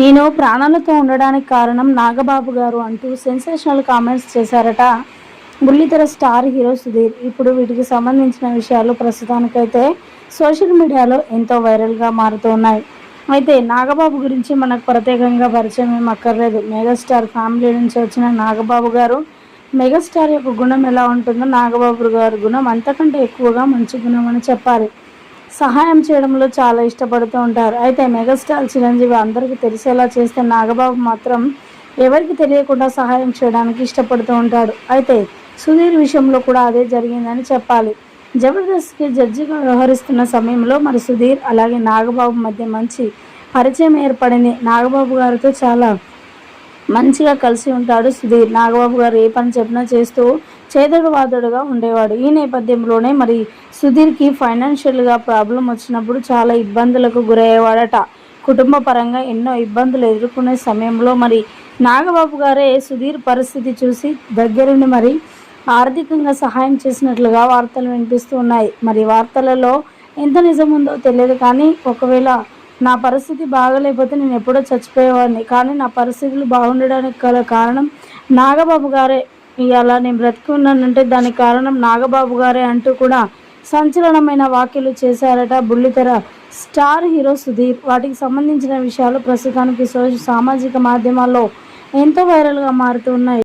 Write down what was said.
నేను ప్రాణాలతో ఉండడానికి కారణం నాగబాబు గారు అంటూ సెన్సేషనల్ కామెంట్స్ చేశారట. బుల్లితెర స్టార్ హీరో సుధీర్. ఇప్పుడు వీటికి సంబంధించిన విషయాలు ప్రస్తుతానికైతే సోషల్ మీడియాలో ఎంతో వైరల్గా మారుతూ ఉన్నాయి అయితే నాగబాబు గురించి మనకు ప్రత్యేకంగా పరిచయం ఏం అక్కర్లేదు. మెగాస్టార్ ఫ్యామిలీ నుంచి వచ్చిన నాగబాబు గారు మెగాస్టార్ యొక్క గుణం ఎలా ఉంటుందో నాగబాబు గారి గుణం అంతకంటే ఎక్కువగా మంచి గుణం అని చెప్పాలి. సహాయం చేయడంలో చాలా ఇష్టపడుతూ ఉంటారు. అయితే మెగాస్టార్ చిరంజీవి అందరికీ తెలిసేలా చేస్తే నాగబాబు మాత్రం ఎవరికి తెలియకుండా సహాయం చేయడానికి ఇష్టపడుతూ ఉంటాడు. అయితే సుధీర్ విషయంలో కూడా అదే జరిగిందని చెప్పాలి. జబర్దస్త్కి జడ్జిగా వ్యవహరిస్తున్న సమయంలో మరి సుధీర్ అలాగే నాగబాబు మధ్య మంచి పరిచయం ఏర్పడింది. నాగబాబు గారితో చాలా మంచిగా కలిసి ఉంటాడు సుధీర్. నాగబాబు గారు ఏ పని చెప్పినా చేస్తూ చేదడువాదడుగా ఉండేవాడు. ఈ నేపథ్యంలోనే మరి సుధీర్కి ఫైనాన్షియల్గా ప్రాబ్లం వచ్చినప్పుడు చాలా ఇబ్బందులకు గురయ్యేవాడట. కుటుంబ పరంగా ఎన్నో ఇబ్బందులు ఎదుర్కొనే సమయంలో మరి నాగబాబు గారే సుధీర్ పరిస్థితి చూసి దగ్గరుండి మరి ఆర్థికంగా సహాయం చేసినట్లుగా వార్తలు వినిపిస్తూ ఉన్నాయి. మరి వార్తలలో ఎంత నిజం ఉందో తెలియదు కానీ ఒకవేళ నా పరిస్థితి బాగలేకపోతే నేను ఎప్పుడో చచ్చిపోయేవాడిని. కానీ నా పరిస్థితులు బాగుండడానికి గల కారణం నాగబాబు గారే. ఇవాళ నేను బ్రతికి ఉన్నానంటే దానికి కారణం నాగబాబు గారే అంటూ కూడా సంచలనమైన వ్యాఖ్యలు చేశారట బుల్లితెర స్టార్ హీరో సుధీర్ వాటికి సంబంధించిన విషయాలు ప్రస్తుతానికి సో సామాజిక మాధ్యమాల్లో ఎంతో వైరల్గా మారుతూ ఉన్నాయి.